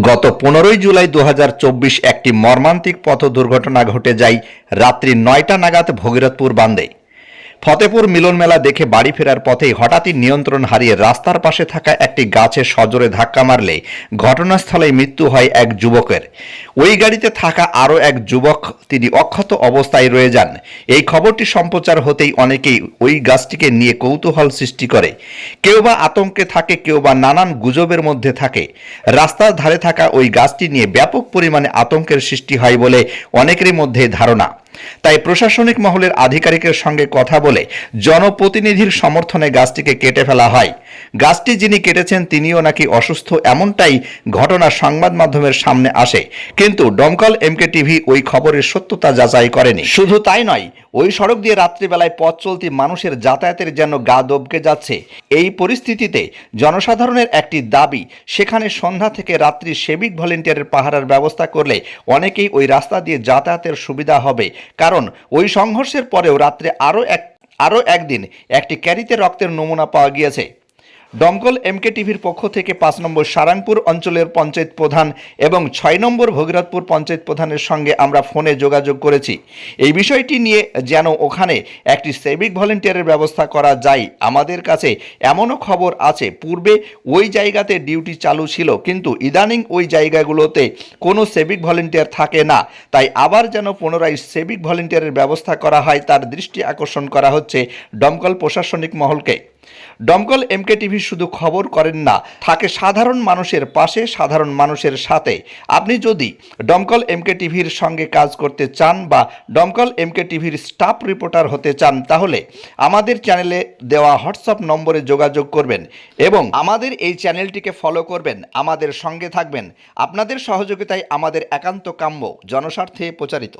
গত পনেরোই জুলাই দু হাজার চব্বিশ একটি মর্মান্তিক পথ দুর্ঘটনা ঘটে যায় রাত্রি নয়টা নাগাদ ভগীরথপুর বান্দে। ফতেপুর মিলন মেলা দেখে বাড়ি ফেরার পথেই হঠাৎই নিয়ন্ত্রণ হারিয়ে রাস্তার পাশে থাকা একটি গাছে সজোরে ধাক্কা মারলে ঘটনাস্থলে মৃত্যু হয় এক যুবকের। ওই গাড়িতে থাকা আরও এক যুবক, তিনি অক্ষত অবস্থায় রয়ে যান। এই খবরটি সম্প্রচার হতেই অনেকেই ওই গাছটিকে নিয়ে কৌতূহল সৃষ্টি করে। কেউ বা আতঙ্কে থাকে, কেউ বা নানান গুজবের মধ্যে থাকে। রাস্তার ধারে থাকা ওই গাছটি নিয়ে ব্যাপক পরিমাণে আতঙ্কের সৃষ্টি হয় বলে অনেকেরই মধ্যে ধারণা। তাই প্রশাসনিক মহলের আধিকারিকের সঙ্গে কথা বলে জনপ্রতিনিধির সমর্থনে গাছটিকে কেটে ফেলা হয়। গাছটি যিনি কেটেছেন, তিনিও নাকি অসুস্থ এমনটাই ঘটনা সংবাদ মাধ্যমের সামনে আসে। কিন্তু ডমকল এমকে টিভি ওই খবরের সত্যতা যাচাই করেনি। শুধু তাই নয় ওই সড়ক দিয়ে রাত্রিবেলায় পথ চলতি মানুষের যাতায়াতের যেন গা দবকে যাচ্ছে। এই পরিস্থিতিতে জনসাধারণের একটি দাবি, সেখানে সন্ধ্যা থেকে রাত্রি সেবিক ভলেন্টিয়ারের পাহারার ব্যবস্থা করলে অনেকেই ওই রাস্তা দিয়ে যাতায়াতের সুবিধা হবে। কারণ ওই সংঘর্ষের পরেও রাত্রে আরও এক, আরও একদিন একটি ক্যারিতে রক্তের নমুনা পাওয়া গিয়েছে। দমকল এমকে টিভির পক্ষ থেকে পাঁচ নম্বর সারাংপুর অঞ্চলের পঞ্চায়েত প্রধান এবং ছয় নম্বর ভগীরথপুর পঞ্চায়েত প্রধানের সঙ্গে আমরা ফোনে যোগাযোগ করেছি। এই বিষয়টি নিয়ে যেন ওখানে একটি সেভিক ভলেন্টিয়ারের ব্যবস্থা করা যায়, আমাদের কাছে এমনও খবর আছে, পূর্বে ওই জায়গাতে ডিউটি চালু ছিল, কিন্তু ইদানিং ওই জায়গাগুলোতে কোনো সেভিক ভলেন্টিয়ার থাকে না। তাই আবার যেন পুনরায় সেভিক ভলেন্টিয়ারের ব্যবস্থা করা হয়, তার দৃষ্টি আকর্ষণ করা হচ্ছে দমকল প্রশাসনিক মহলকে। দমকল এমকে টিভি শুধু খবর করেন না, থাকে সাধারণ মানুষের পাশে, সাধারণ মানুষের সাথে। আপনি যদি ডমকল এমকে টিভির সঙ্গে কাজ করতে চান বা ডমকল এমকে টিভির স্টাফ রিপোর্টার হতে চান, তাহলে আমাদের চ্যানেলে দেওয়া হোয়াটসঅ্যাপ নম্বরে যোগাযোগ করবেন এবং আমাদের এই চ্যানেলটিকে ফলো করবেন, আমাদের সঙ্গে থাকবেন। আপনাদের সহযোগিতায় আমাদের একান্ত কাম্য, জনস্বার্থে প্রচারিত।